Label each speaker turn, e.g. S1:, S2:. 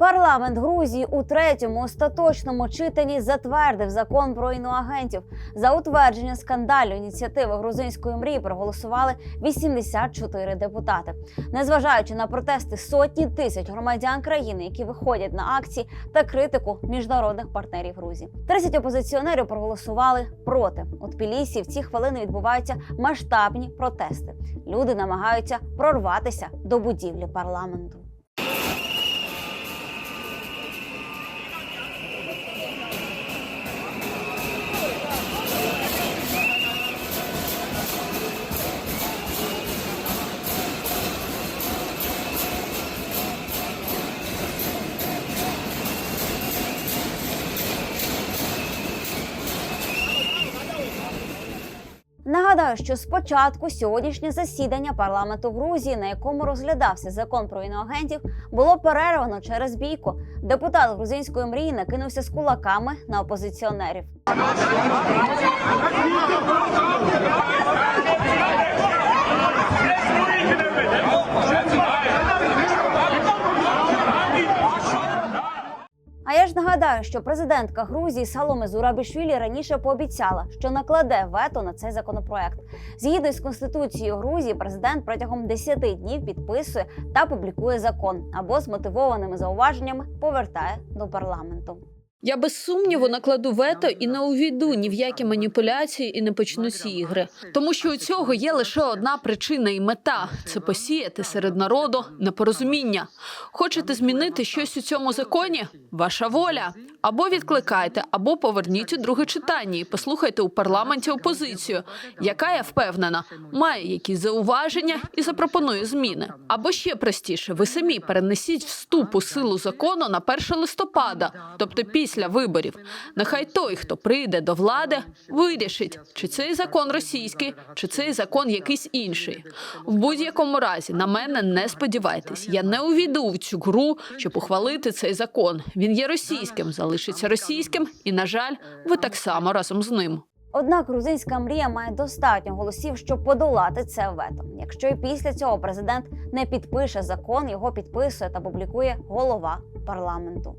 S1: Парламент Грузії у третьому остаточному читанні затвердив закон про іноагентів. За утвердження скандалю ініціативи грузинської мрії проголосували 84 депутати. Незважаючи на протести сотні тисяч громадян країни, які виходять на акції та критику міжнародних партнерів Грузії. 30 опозиціонерів проголосували проти. У Тбілісі в ці хвилини відбуваються масштабні протести. Люди намагаються прорватися до будівлі парламенту. Нагадаю, що спочатку сьогоднішнє засідання парламенту Грузії, на якому розглядався закон про іноагентів, було перервано через бійку. Депутат грузинської мрії накинувся з кулаками на опозиціонерів. А я ж нагадаю, що президентка Грузії Саломе Зурабішвілі раніше пообіцяла, що накладе вето на цей законопроект. Згідно з конституцією Грузії, президент протягом 10 днів підписує та публікує закон або з мотивованими зауваженнями повертає до парламенту.
S2: Я без сумніву накладу вето і не увійду ні в які маніпуляції і не почну ці ігри. Тому що у цього є лише одна причина і мета це посіяти серед народу непорозуміння. Хочете змінити щось у цьому законі? Ваша воля. Або відкликайте, або поверніть у друге читання і послухайте у парламенті опозицію, яка я впевнена, має якісь зауваження і запропонує зміни. Або ще простіше, ви самі перенесіть вступ у силу закону на 1 листопада, тобто після виборів. Нехай той, хто прийде до влади, вирішить, чи цей закон російський, чи цей закон якийсь інший. В будь-якому разі на мене не сподівайтесь. Я не увійду в цю гру, щоб ухвалити цей закон. Він є російським, залишиться російським, і на жаль, ви так само разом з ним.
S1: Однак грузинська мрія має достатньо голосів, щоб подолати це вето. Якщо і після цього президент не підпише закон, його підписує та публікує голова парламенту.